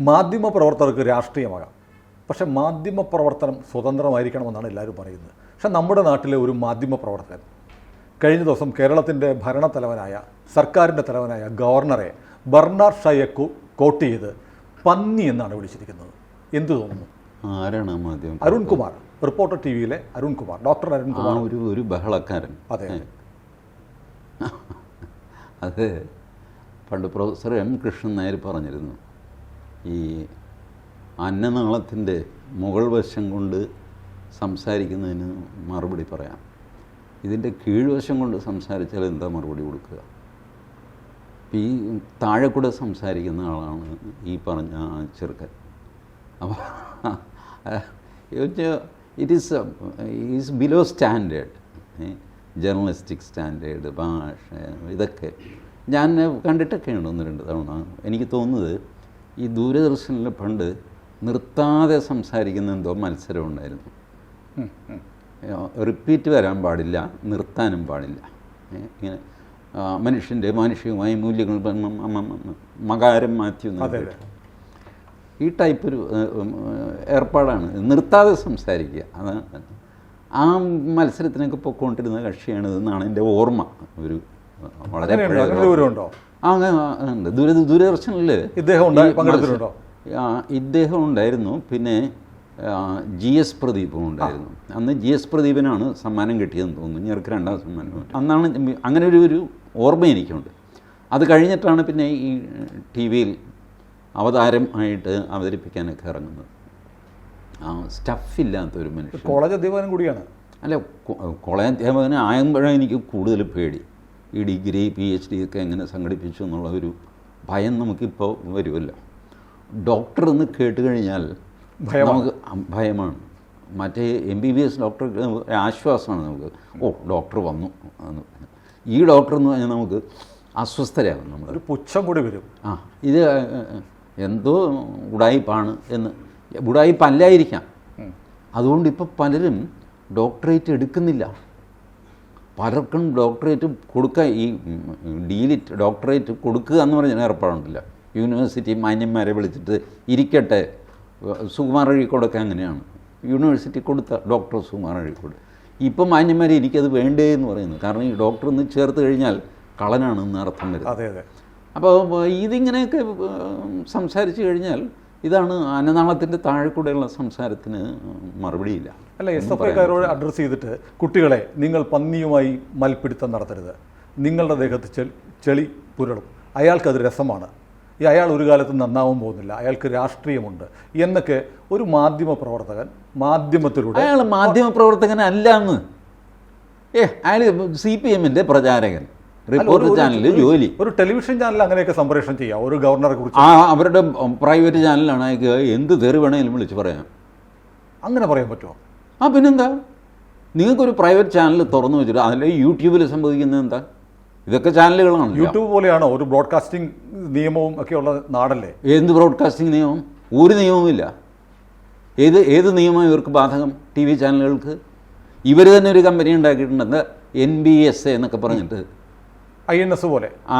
മാധ്യമ പ്രവർത്തകർക്ക് രാഷ്ട്രീയമാകാം. പക്ഷെ മാധ്യമ പ്രവർത്തനം സ്വതന്ത്രമായിരിക്കണമെന്നാണ് എല്ലാവരും പറയുന്നത്. പക്ഷെ നമ്മുടെ നാട്ടിലെ ഒരു മാധ്യമ പ്രവർത്തകൻ കഴിഞ്ഞ ദിവസം കേരളത്തിന്റെ ഭരണത്തലവനായ സർക്കാരിന്റെ തലവനായ ഗവർണറെ ബർണാർ ഷായെ കോട്ട് ചെയ്ത് പന്നി എന്നാണ് വിളിച്ചിരിക്കുന്നത്. എന്തു തോന്നുന്നു? ആരാണ് മാധ്യമം അരുൺകുമാർ. റിപ്പോർട്ടർ ടി വിയിലെ അരുൺകുമാർ. ഡോക്ടർ അരുൺകുമാർ. ഒരു ഒരു ബഹളക്കാരൻ. അതെ. അത്. പണ്ട് പ്രൊഫസർ എം കൃഷ്ണൻ നായർ പറഞ്ഞിരുന്നു. ഈ അന്നനാളത്തിന്റെ മുകൾ വശം കൊണ്ട് സംസാരിക്കുന്നതിന് മറുപടി പറയാം. ഇതിന്റെ കീഴ്വശം കൊണ്ട് സംസാരിച്ചാൽ എന്താ മറുപടി കൊടുക്കുക? ഈ താഴെ കൂടെ സംസാരിക്കുന്ന ആളാണ് ഈ പറഞ്ഞ ചെറുക്കൻ. അപ്പോൾ it is is below standard journalistic standard ഭാഷ ഇതൊക്കെ. ഞാൻ കണ്ടിട്ടൊക്കെയുണ്ട് ഒന്ന് രണ്ട് തവണ എനിക്ക് തോന്നുന്നത് ഈ ദൂരദർശനിൽ പണ്ട് നിർത്താതെ സംസാരിക്കുന്ന എന്തോ മത്സരം ഉണ്ടായിരുന്നു. റിപ്പീറ്റ് വരാൻ പാടില്ല നിർത്താനും പാടില്ല. ഇങ്ങനെ മനുഷ്യന്റെ മാനുഷികമായ മൂല്യങ്ങൾ മകാരം മാറ്റി ഈ ടൈപ്പ് ഒരു ഏർപ്പാടാണ്. നിർത്താതെ സംസാരിക്കുക. അത് ആ മത്സരത്തിനൊക്കെ പൊക്കോണ്ടിരുന്ന കക്ഷിയാണ് ഇതെന്നാണ് എന്റെ ഓർമ്മ. ഒരു വളരെ അങ്ങനെയുണ്ടോ ആ, ഉണ്ട് ദൂര ദൂരദർശനിൽ ഇദ്ദേഹം പങ്കെടുത്തിട്ടുണ്ടോ? ആ, ഇദ്ദേഹം ഉണ്ടായിരുന്നു. പിന്നെ ജി എസ് പ്രദീപും ഉണ്ടായിരുന്നു. അന്ന് ജി എസ് പ്രദീപിനാണ് സമ്മാനം കിട്ടിയതെന്ന് തോന്നുന്നു. ഞങ്ങൾക്ക് രണ്ടാം സമ്മാനം അന്നാണ് അങ്ങനെ ഒരു ഒരു ഓർമ്മ എനിക്കുണ്ട്. അത് കഴിഞ്ഞിട്ടാണ് പിന്നെ ഈ ടി വിയിൽ അവതാരം ആയിട്ട് അവതരിപ്പിക്കാനൊക്കെ ഇറങ്ങുന്നത്. ആ സ്റ്റഫില്ലാത്തൊരു മനുഷ്യൻ. കോളേജ് അധ്യാപകനും കൂടിയാണ്. അല്ല കോളേജ് അധ്യാപകന് ആയപ്പോഴാണ് എനിക്ക് കൂടുതൽ പേടി. ഈ ഡിഗ്രി പി എച്ച് ഡി ഒക്കെ എങ്ങനെ സംഘടിപ്പിച്ചു എന്നുള്ള ഒരു ഭയം നമുക്കിപ്പോൾ വരുമല്ലോ. ഡോക്ടർ എന്ന് കേട്ട് കഴിഞ്ഞാൽ നമുക്ക് ഭയമാണ്. മറ്റേ M B B S doctor ആശ്വാസമാണ് നമുക്ക്. ഓ ഡോക്ടർ വന്നു എന്ന്. ഈ ഡോക്ടർ എന്ന് പറഞ്ഞാൽ നമുക്ക് അസ്വസ്ഥരാകും നമ്മൾ. ഒരു പുച്ഛം കൂടി വരും. ആ ഇത് എന്തോ ഉടായിപ്പാണ് എന്ന്. ഉടായിപ്പല്ലായിരിക്കാം. അതുകൊണ്ട് ഇപ്പോൾ പലരും ഡോക്ടറേറ്റ് എടുക്കുന്നില്ല. പലർക്കും ഡോക്ടറേറ്റ് കൊടുക്കുക ഈ ഡീലിറ്റ് ഡോക്ടറേറ്റ് കൊടുക്കുക എന്ന് പറഞ്ഞാൽ ഏർപ്പാടുണ്ടല്ലോ യൂണിവേഴ്സിറ്റി മാന്യന്മാരെ വിളിച്ചിട്ട് ഇരിക്കട്ടെ സുകുമാർ അഴീക്കോടൊക്കെ അങ്ങനെയാണ്. യൂണിവേഴ്സിറ്റി കൊടുത്ത ഡോക്ടർ സുകുമാർ അഴീക്കോട്. ഇപ്പം മാന്യന്മാരെ എനിക്കത് വേണ്ടേ എന്ന് പറയുന്നു. കാരണം ഈ ഡോക്ടർ ഒന്ന് ചേർത്ത് കഴിഞ്ഞാൽ കളനാണെന്ന് അർത്ഥം വരുന്നത്. അതെ അതെ. അപ്പോൾ ഇതിങ്ങനെയൊക്കെ സംസാരിച്ചു കഴിഞ്ഞാൽ ഇതാണ് അന്നനാളത്തിന്റെ താഴെ കൂടെയുള്ള സംസാരത്തിന് മറുപടിയില്ല. അല്ല എസ് എഫ് ഐക്കാരോട് അഡ്രസ്സ് ചെയ്തിട്ട് കുട്ടികളെ നിങ്ങൾ പന്നിയുമായി മൽപ്പിടുത്തം നടത്തരുത്. നിങ്ങളുടെ ദേഹത്ത് ചെളി ചെളി പുരളും. അയാൾക്കത് രസമാണ്. ഈ അയാൾ ഒരു കാലത്ത് നന്നാവാൻ പോകുന്നില്ല. അയാൾക്ക് രാഷ്ട്രീയമുണ്ട്. എന്നൊക്കെ ഒരു മാധ്യമ പ്രവർത്തകൻ മാധ്യമത്തിലൂടെ അയാൾ മാധ്യമ പ്രവർത്തകൻ അല്ല എന്ന്. ഏ അയാൾ സി പി എമ്മിന്റെ പ്രചാരകൻ. റിപ്പോർട്ടർ ഒരു- ചാനലിൽ ജോലി. ഒരു ടെലിവിഷൻ ചാനൽ അങ്ങനെയൊക്കെ സംപ്രേഷണം ചെയ്യാം. ഒരു ഗവർണറെ കുറിച്ച്. ആ അവരുടെ പ്രൈവറ്റ് ചാനലാണ് അയാൾക്ക് എന്ത് തെറി വേണമെങ്കിലും വിളിച്ച് പറയാം. അങ്ങനെ പറയാൻ പറ്റുമോ? ആ പിന്നെന്താ? നിങ്ങൾക്കൊരു പ്രൈവറ്റ് ചാനൽ തുറന്നു വെച്ചിട്ട് അതിൽ യൂട്യൂബിൽ സംഭവിക്കുന്നത് എന്താ? ഇതൊക്കെ ചാനലുകളാണ് യൂട്യൂബ് പോലെയാണോ ഒരു ബ്രോഡ്കാസ്റ്റിംഗ് നിയമവും ഒക്കെയുള്ള നാടല്ലേ? എന്ത് ബ്രോഡ്കാസ്റ്റിംഗ് നിയമം? ഒരു നിയമവുമില്ല. ഏത് ഏത് നിയമം ഇവർക്ക് ബാധകം? ടി വി ചാനലുകൾക്ക് ഇവർ തന്നെ ഒരു കമ്പനി ഉണ്ടാക്കിയിട്ടുണ്ട് എന്താ എൻ ബി എസ് എന്നൊക്കെ പറഞ്ഞിട്ട് ഐ എൻ എസ് പോലെ. ആ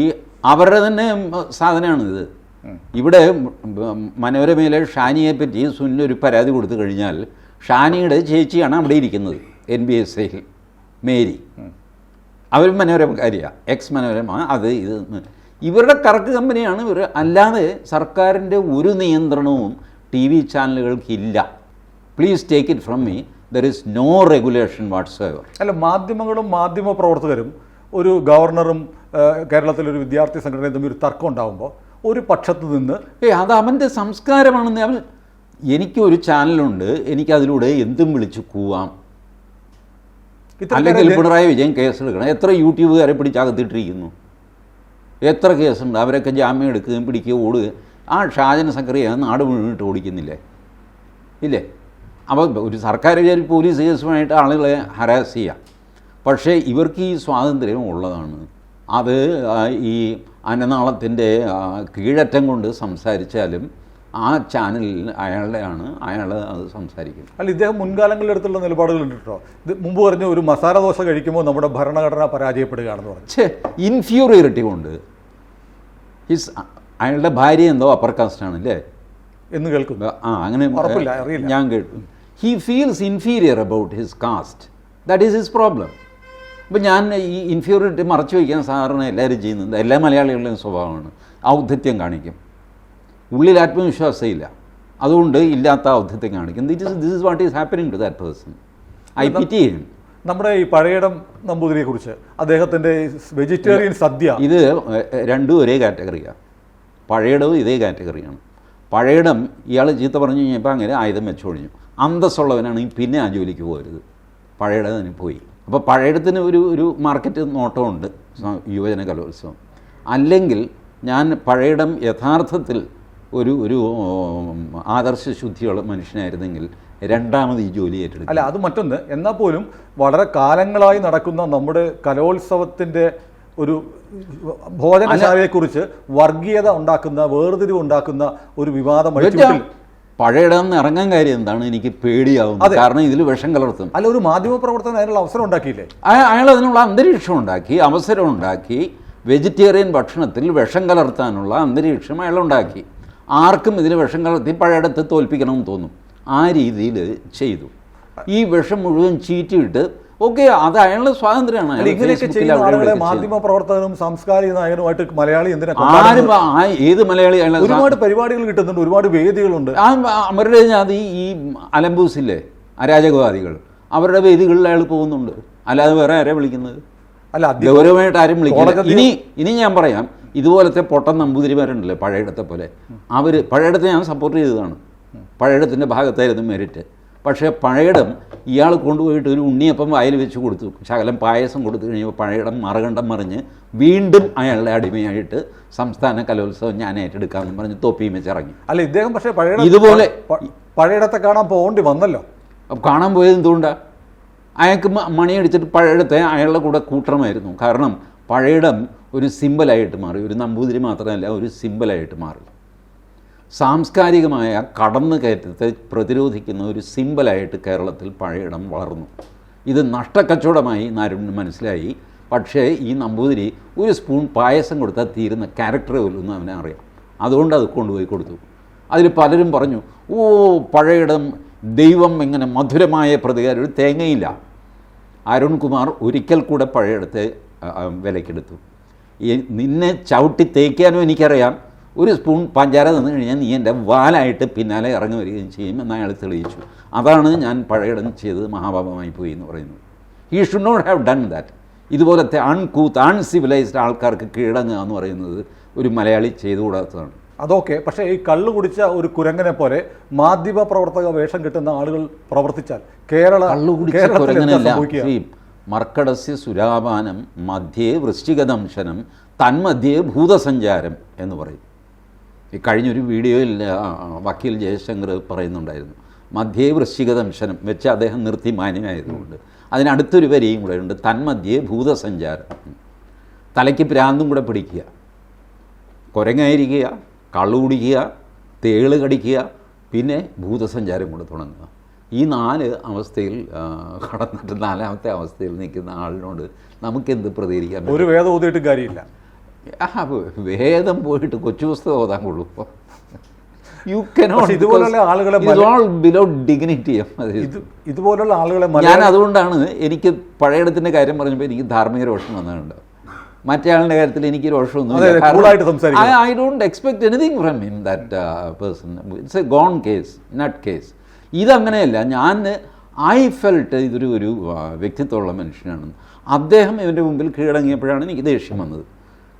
ഈ- അവരുടെ തന്നെ സാധനമാണ് ഇത്. ഇവിടെ മനോരമയിലെ ഷാനിയെ പറ്റി സുനിൽ ഒരു പരാതി കൊടുത്തു കഴിഞ്ഞാൽ ഷാനിയുടെ ചേച്ചിയാണ് അവിടെ ഇരിക്കുന്നത് എൻ ബി എസ് ഐയിൽ മേരി. അവർ മനോരമക്കാരിയാണ് എക്സ് മനോരമ അത് ഇത്. ഇവരുടെ കറക്ക് കമ്പനിയാണ് ഇവർ അല്ലാതെ സർക്കാരിന്റെ ഒരു നിയന്ത്രണവും T V ചാനലുകൾക്കില്ല please take it from me there is no regulation whatsoever അല്ല മാധ്യമങ്ങളും മാധ്യമ പ്രവർത്തകരും ഒരു ഗവർണറും കേരളത്തിലെ കേരളത്തിലൊരു വിദ്യാർത്ഥി സംഘടനയും തമ്മിൽ ഒരു തർക്കം ഉണ്ടാകുമ്പോൾ ഒരു പക്ഷത്ത് നിന്ന് ഏ അത് അവന്റെ സംസ്കാരമാണെന്ന് അവൻ എനിക്കൊരു ചാനലുണ്ട് എനിക്കതിലൂടെ എന്തും വിളിച്ചു കൂവാം. അല്ലെങ്കിൽ പിണറായി വിജയൻ കേസെടുക്കണം എത്ര യൂട്യൂബുകാരെ പിടിച്ചകത്തിട്ടിരിക്കുന്നു എത്ര കേസുണ്ട്? അവരൊക്കെ ജാമ്യം എടുക്കുകയും പിടിക്കുകയും ഓടുകയും ആ ഷാജൻ സക്കറിയ നാട് മുഴുവനിട്ട് ഓടിക്കുന്നില്ലേ? ഇല്ലേ? അപ്പോൾ ഒരു സർക്കാർ വിചാരിച്ച് പോലീസ് കേസുമായിട്ട് ആളുകളെ ഹരാസ് ചെയ്യാം. പക്ഷേ ഇവർക്ക് ഈ സ്വാതന്ത്ര്യം ഉള്ളതാണ്. അത് ഈ അന്നനാളത്തിന്റെ കീഴറ്റം കൊണ്ട് സംസാരിച്ചാലും ആ ചാനലിൽ അയാളുടെയാണ് അയാൾ അത് സംസാരിക്കും അല്ല ഇദ്ദേഹം മുൻകാലങ്ങളിൽ എടുത്തുള്ള നിലപാടുകളുണ്ട്? കേട്ടോ ഇത് മുമ്പ് പറഞ്ഞ ഒരു മസാല ദോശ കഴിക്കുമ്പോൾ നമ്മുടെ ഭരണഘടന പരാജയപ്പെടുകയാണെന്ന് പറഞ്ഞു. ഛേ ഇൻഫ്യൂറിയറിറ്റി കൊണ്ട്. ഹിസ് അയാളുടെ ഭാര്യ എന്തോ അപ്പർ കാസ്റ്റാണ് അല്ലേ എന്ന് കേൾക്കുന്നു ആ അങ്ങനെ ഉറപ്പില്ല, അറിയില്ല. ഞാൻ കേട്ടു. He feels inferior about his caste that is his problem അപ്പം ഞാൻ ഈ ഇൻഫീരിയോറിറ്റി മറച്ചു വയ്ക്കാൻ സാധാരണ എല്ലാവരും ചെയ്യുന്നുണ്ട് എല്ലാ മലയാളികളുടെയും സ്വഭാവമാണ്. ഔദ്ധത്യം കാണിക്കും. ഉള്ളിൽ ആത്മവിശ്വാസമില്ല. അതുകൊണ്ട് ഇല്ലാത്ത ഔദ്ധത്യം കാണിക്കും. This is this is what is happening to that person I pity ചെയ്യും നമ്മുടെ ഈ പഴയടം നമ്പൂതിരിയെ കുറിച്ച് അദ്ദേഹത്തിന്റെ വെജിറ്റേറിയൻ സദ്യ. ഇത് രണ്ടും ഒരേ കാറ്റഗറിയാണ് പഴയടവും ഇതേ കാറ്റഗറിയാണ്. പഴയടം ഇയാൾ ചീത്ത പറഞ്ഞു കഴിഞ്ഞപ്പോൾ അങ്ങനെ ആയുധം വെച്ചൊഴിഞ്ഞു. അന്തസ്സുള്ളവനാണെങ്കിൽ പിന്നെ ആ ജോലിക്ക് പോകരുത്. തന്നെ പോയി. അപ്പോൾ പഴയടത്തിന് ഒരു ഒരു മാർക്കറ്റ് നോട്ടമുണ്ട്. യുവജന കലോത്സവം അല്ലെങ്കിൽ ഞാൻ പഴയടം യഥാർത്ഥത്തിൽ ഒരു ഒരു ആദർശ ശുദ്ധിയുള്ള മനുഷ്യനായിരുന്നെങ്കിൽ രണ്ടാമത് ഈ ജോലി ഏറ്റെടുക്കും അല്ല അത് മറ്റൊന്ന്. എന്നാൽ പോലും വളരെ കാലങ്ങളായി നടക്കുന്ന നമ്മുടെ കലോത്സവത്തിന്റെ ഒരു ഭോജനശാലയെക്കുറിച്ച് വർഗീയത ഉണ്ടാക്കുന്ന വേർതിരിവ് ഉണ്ടാക്കുന്ന ഒരു വിവാദം അഴിച്ചുവിട്ടിൽ പഴയടം ഇറങ്ങാൻ കാര്യം എന്താണ്? എനിക്ക് പേടിയാവും കാരണം ഇതിൽ വിഷം കലർത്തും അല്ല ഒരു മാധ്യമ പ്രവർത്തനം അതിനുള്ള അവസരം ഉണ്ടാക്കിയില്ലേ? അയാൾ അതിനുള്ള അന്തരീക്ഷം ഉണ്ടാക്കി അവസരം ഉണ്ടാക്കി വെജിറ്റേറിയൻ ഭക്ഷണത്തിൽ വിഷം കലർത്താനുള്ള അന്തരീക്ഷം അയാൾ ഉണ്ടാക്കി. ആർക്കും ഇതിൽ വിഷം കലർത്തി പഴയടത്ത് തോൽപ്പിക്കണമെന്ന് തോന്നും. ആ രീതിയിൽ ചെയ്തു. ഈ വിഷം മുഴുവൻ ചീറ്റിയിട്ട് ഓക്കെ അത് അയാളുടെ സ്വാതന്ത്ര്യമാണ്. ഇങ്ങനെയൊക്കെ ചെയ്യുന്ന ആളുകളെ മാധ്യമ. പ്രവർത്തകനും സാംസ്കാരിക നായകനുമായിട്ട് മലയാളി എന്തിനാ ഏത് മലയാളി ഒരുപാട് പരിപാടികൾ കിട്ടുന്നുണ്ട് ഒരുപാട് വേദികളുണ്ട്. ആ അവരുടെ ജാതി ഈ അലമ്പൂസില്ലേ അരാജകവാദികൾ അവരുടെ വേദികളിൽ അയാൾ പോകുന്നുണ്ട്. അല്ലാതെ വേറെ ആരെ വിളിക്കുന്നത്? അല്ല ഗൗരവമായിട്ട് ആരും വിളിക്കുന്നത് ഇനി ഇനി ഞാൻ പറയാം ഇതുപോലത്തെ പൊട്ടൻ നമ്പൂതിരിമാരുണ്ടല്ലേ പഴയടത്തെ പോലെ. അവർ പഴയടത്തെ ഞാൻ സപ്പോർട്ട് ചെയ്തതാണ്. പഴയടത്തിന്റെ ഭാഗത്തായിരുന്നു മെരിറ്റ് പക്ഷേ പഴയടം ഇയാൾ കൊണ്ടുപോയിട്ട് ഒരു ഉണ്ണിയപ്പം വായിൽ വെച്ച് കൊടുത്തു. ശകലം പായസം കൊടുത്തു കഴിഞ്ഞപ്പോൾ പഴയടം മറുകണ്ടം മറിഞ്ഞ് വീണ്ടും അയാളുടെ അടിമയായിട്ട് സംസ്ഥാന കലോത്സവം ഞാൻ ഏറ്റെടുക്കാമെന്ന് പറഞ്ഞ് തൊപ്പിയും വെച്ചിറങ്ങി അല്ല ഇദ്ദേഹം പക്ഷേ പഴയ ഇതുപോലെ- പഴയടത്തെ കാണാൻ പോകേണ്ടി വന്നല്ലോ. കാണാൻ പോയത് എന്തുകൊണ്ടാണ് അയാൾക്ക് മണിയടിച്ചിട്ട് പഴയടത്തെ അയാളുടെ കൂടെ കൂട്ടണമായിരുന്നു. കാരണം പഴയടം ഒരു സിമ്പലായിട്ട് മാറി. ഒരു നമ്പൂതിരി മാത്രമല്ല ഒരു സിമ്പലായിട്ട് മാറി. സാംസ്കാരികമായ കടന്നുകയറ്റത്തെ പ്രതിരോധിക്കുന്ന ഒരു സിമ്പലായിട്ട് കേരളത്തിൽ പഴയടം വളർന്നു. ഇത് നഷ്ടക്കച്ചവടമായി നാരുണ്യ മനസ്സിലായി. പക്ഷേ ഈ നമ്പൂതിരി ഒരു സ്പൂൺ പായസം കൊടുത്താൽ തീരുന്ന ക്യാരക്ടർ പോലും അവനെ അറിയാം. അതുകൊണ്ട് അത് കൊണ്ടുപോയി കൊടുത്തു. അതിൽ പലരും പറഞ്ഞു ഓ പഴയടം ദൈവം ഇങ്ങനെ മധുരമായ പ്രതികാരം ഒരു തേങ്ങയില്ല. അരുൺകുമാർ ഒരിക്കൽ കൂടെ പഴയടത്തെ വിലക്കെടുത്തു. നിന്നെ ചവിട്ടി തേക്കാനും എനിക്കറിയാം. ഒരു സ്പൂൺ പഞ്ചാര തന്നു കഴിഞ്ഞാൽ നീ എന്റെ വാലായിട്ട് പിന്നാലെ ഇറങ്ങി വരികയും ചെയ്യും എന്ന് അയാൾ തെളിയിച്ചു. അതാണ് ഞാൻ പഴയടം ചെയ്തത് മഹാപാപമായി പോയി എന്ന് പറയുന്നത്. He should not have done that ഇതുപോലത്തെ അൺകൂത്ത് അൺസിവിലൈസ്ഡ് ആൾക്കാർക്ക് കീഴടങ്ങുക എന്ന് പറയുന്നത് ഒരു മലയാളി ചെയ്തുകൂടാത്തതാണ്. അതൊക്കെ പക്ഷേ ഈ കള്ളു കുടിച്ച ഒരു കുരങ്ങനെ പോലെ മാധ്യമ പ്രവർത്തക വേഷം കിട്ടുന്ന ആളുകൾ പ്രവർത്തിച്ചാൽ കേരള കള്ളു കുടിച്ച കുരങ്ങനല്ല മർക്കടസ്യ സുരാപാനം മധ്യേ വൃശ്ചികദംശനം തന്മധ്യേ ഭൂതസഞ്ചാരം എന്ന് പറയും. ഈ കഴിഞ്ഞൊരു വീഡിയോയിൽ വക്കീൽ ജയശങ്കർ പറയുന്നുണ്ടായിരുന്നു മധ്യേ വൃശ്ചികദംശനം വെച്ച് അദ്ദേഹം നിർത്തി മാന്യമായതുകൊണ്ട് അതിനടുത്തൊരു വരിയും കൂടെ ഉണ്ട് തന്മധ്യേ ഭൂതസഞ്ചാരം തലയ്ക്ക് പ്രാന്തും കൂടെ പിടിക്കുക കുരങ്ങായിരിക്കുക കള്ളുകുടിക്കുക തേൾ കടിക്കുക പിന്നെ ഭൂതസഞ്ചാരം കൂടെ തുടങ്ങുക. ഈ നാല് അവസ്ഥയിൽ കടന്നിട്ട് നാലാമത്തെ അവസ്ഥയിൽ നിൽക്കുന്ന ആളിനോട് നമുക്കെന്ത് പ്രതികരിക്കാൻ? ഒരു വേദം ഊതിയിട്ട് കാര്യമില്ല. ആ, വേദം പോയിട്ട് കൊച്ചു പുസ്തകം ഓതാൻ കൊള്ളൂ. യു കനോട്ട് ഇതുപോലുള്ള ആളുകളെ ഓൾ ബിലോ ഡിഗ്നിറ്റി ഇത് ഇതുപോലുള്ള ആളുകളെ ഞാൻ അതുകൊണ്ടാണ് എനിക്ക് പഴയടത്തിന്റെ കാര്യം പറഞ്ഞപ്പോൾ എനിക്ക് ധാർമ്മിക രോഷം വന്നിട്ടുണ്ട്. മറ്റേ ആളുടെ കാര്യത്തിൽ എനിക്ക് രോഷമൊന്നും. I don't expect anything from him that person it's a gone case nut case ഇതങ്ങനെയല്ല ഞാൻ ഐ ഫെൽട്ട് ഇതൊരു ഒരു വ്യക്തിത്വമുള്ള മനുഷ്യനാണ് അദ്ദേഹം ഇവന്റെ മുമ്പിൽ കീഴടങ്ങിയപ്പോഴാണ് എനിക്ക് ദേഷ്യം വന്നത്.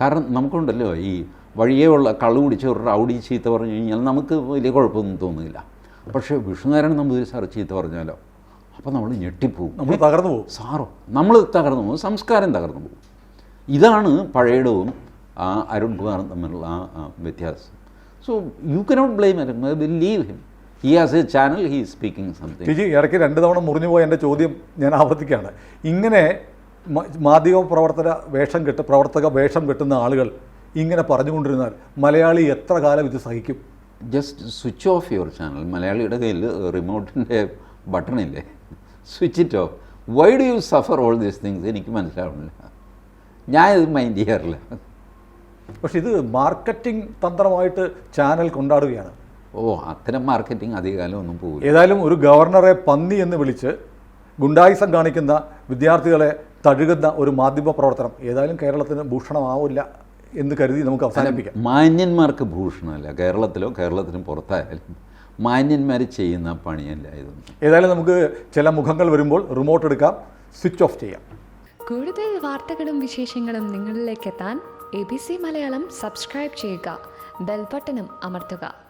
കാരണം നമുക്കുണ്ടല്ലോ ഈ വഴിയേ ഉള്ള കള്ളു കുടിച്ച് ഒരു റൗഡി ചീത്ത പറഞ്ഞു കഴിഞ്ഞാൽ നമുക്ക് വലിയ കുഴപ്പമൊന്നും തോന്നുന്നില്ല. പക്ഷേ വിഷ്ണുനാരായണൻ നമ്പൂതിരി സാർ ചീത്ത പറഞ്ഞാലോ? അപ്പോൾ നമ്മൾ ഞെട്ടിപ്പോവും. നമ്മൾ തകർന്നു പോകും. സാറോ നമ്മൾ തകർന്നു പോകും. സംസ്കാരം തകർന്നു പോകും. ഇതാണ് പഴയടവും ആ അരുൺകുമാറും തമ്മിലുള്ള ആ വ്യത്യാസം. So you cannot blame Arun leave him he has a channel he speaking something ഇടയ്ക്ക് രണ്ട് തവണ മുറിഞ്ഞു പോയ എന്റെ ചോദ്യം ഞാൻ ആവർത്തിക്കുകയാണ്. ഇങ്ങനെ മാധ്യമ പ്രവർത്തന വേഷം കെട്ട് പ്രവർത്തക വേഷം കെട്ടുന്ന ആളുകൾ ഇങ്ങനെ പറഞ്ഞുകൊണ്ടിരുന്നാൽ മലയാളി എത്ര കാലം ഇത് സഹിക്കും? Just switch off your channel മലയാളിയുടെ കയ്യിൽ റിമോട്ടിന്റെ ബട്ടണില്ലേ switch it off why do you suffer all these things എനിക്ക് മനസ്സിലാവുന്നില്ല. ഞാൻ ഇത് മൈൻഡ് ചെയ്യാറില്ല. പക്ഷെ ഇത് മാർക്കറ്റിംഗ് തന്ത്രമായിട്ട് ചാനൽ കൊണ്ടാടുകയാണ്. ഓ അത്തരം മാർക്കറ്റിംഗ് അധികകാലം ഒന്നും പോകില്ല ഏതായാലും ഒരു ഗവർണറെ പന്നി എന്ന് വിളിച്ച് ഗുണ്ടായിസം കാണിക്കുന്ന വിദ്യാർത്ഥികളെ തഴുകുന്ന ഒരു മാധ്യമ പ്രവർത്തനം. ഏതായാലും കേരളത്തിന് ഭൂഷണമാവില്ല എന്ന് കരുതി നമുക്ക് അവസാനിപ്പിക്കാം. മാന്യന്മാർക്ക് ഭൂഷണമല്ല. കേരളത്തിലോ കേരളത്തിന് പുറത്തായാലും മാന്യന്മാർ ചെയ്യുന്ന പണിയല്ല ഇതൊന്നും. ഏതായാലും നമുക്ക് ചില മുഖങ്ങൾ വരുമ്പോൾ റിമോട്ട് എടുക്കാം സ്വിച്ച് ഓഫ് ചെയ്യാം. കൂടുതൽ വാർത്തകളും വിശേഷങ്ങളും നിങ്ങളിലേക്ക് എത്താൻ A B C Malayalam subscribe ചെയ്യുക ബെൽബട്ടനും അമർത്തുക.